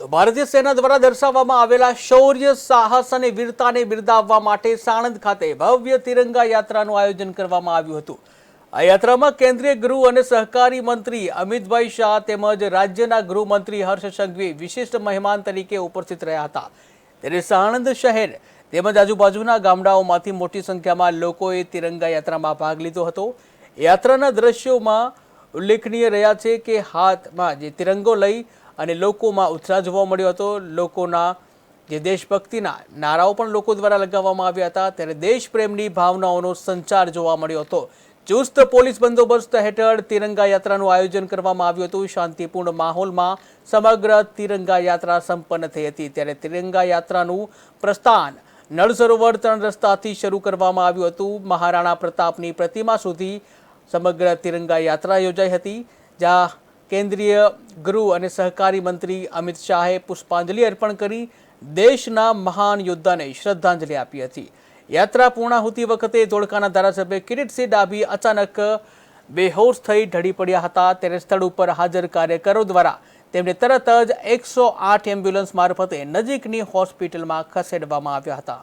તો ભારતીય સેના દ્વારા દર્શાવવામાં આવેલા શૌર્ય, સાહસ અને વીરતાને બિરદાવવા માટે સાણંદ ખાતે ભવ્ય તિરંગા યાત્રાનું આયોજન કરવામાં આવ્યું હતું. આ યાત્રામાં કેન્દ્રીય ગૃહ અને સહકારી મંત્રી અમિતભાઈ શાહ તેમજ રાજ્યના ગૃહમંત્રી હર્ષ સંઘવી વિશિષ્ટ મહેમાન તરીકે ઉપસ્થિત રહ્યા હતા. ત્યારે સાણંદ શહેર તેમજ આજુબાજુના ગામડાઓમાંથી મોટી સંખ્યામાં લોકોએ તિરંગા યાત્રામાં ભાગ લીધો હતો. યાત્રાના દ્રશ્યોમાં ઉલ્લેખનીય રહ્યા છે કે હાથમાં જે તિરંગો લઈ અને લોકોમાં ઉત્સાહ જોવા મળ્યો હતો. લોકોના જે દેશભક્તિના નારાઓ પણ લોકો દ્વારા લગાવવામાં આવ્યા હતા. ત્યારે દેશપ્રેમની ભાવનાઓનો સંચાર જોવા મળ્યો હતો. ચુસ્ત પોલીસ બંદોબસ્ત હેઠળ તિરંગા યાત્રાનું આયોજન કરવામાં આવ્યું હતું. શાંતિપૂર્ણ માહોલમાં સમગ્ર તિરંગા યાત્રા સંપન્ન થઈ હતી. ત્યારે તિરંગા યાત્રાનું પ્રસ્થાન નળ સરોવર ત્રણ રસ્તાથી શરૂ કરવામાં આવ્યું હતું. મહારાણા પ્રતાપની પ્રતિમા સુધી સમગ્ર તિરંગા યાત્રા યોજાઈ હતી, જ્યાં કેન્દ્રીય ગૃહ અને સહકારી મંત્રી અમિત શાહે પુષ્પાંજલિ અર્પણ કરી દેશના મહાન યોદ્ધાને શ્રદ્ધાંજલિ આપી હતી. યાત્રા પૂર્ણાહુતિ વખતે ધોળકાના ધારાસભ્ય કિરીટસિંહ ડાભી અચાનક બેહોશ થઈ ઢળી પડ્યા હતા. ત્યારે સ્થળ ઉપર હાજર કાર્યકરો દ્વારા તેમને તરત જ એકસો આઠ એમ્બ્યુલન્સ મારફતે નજીકની હોસ્પિટલમાં ખસેડવામાં આવ્યા હતા.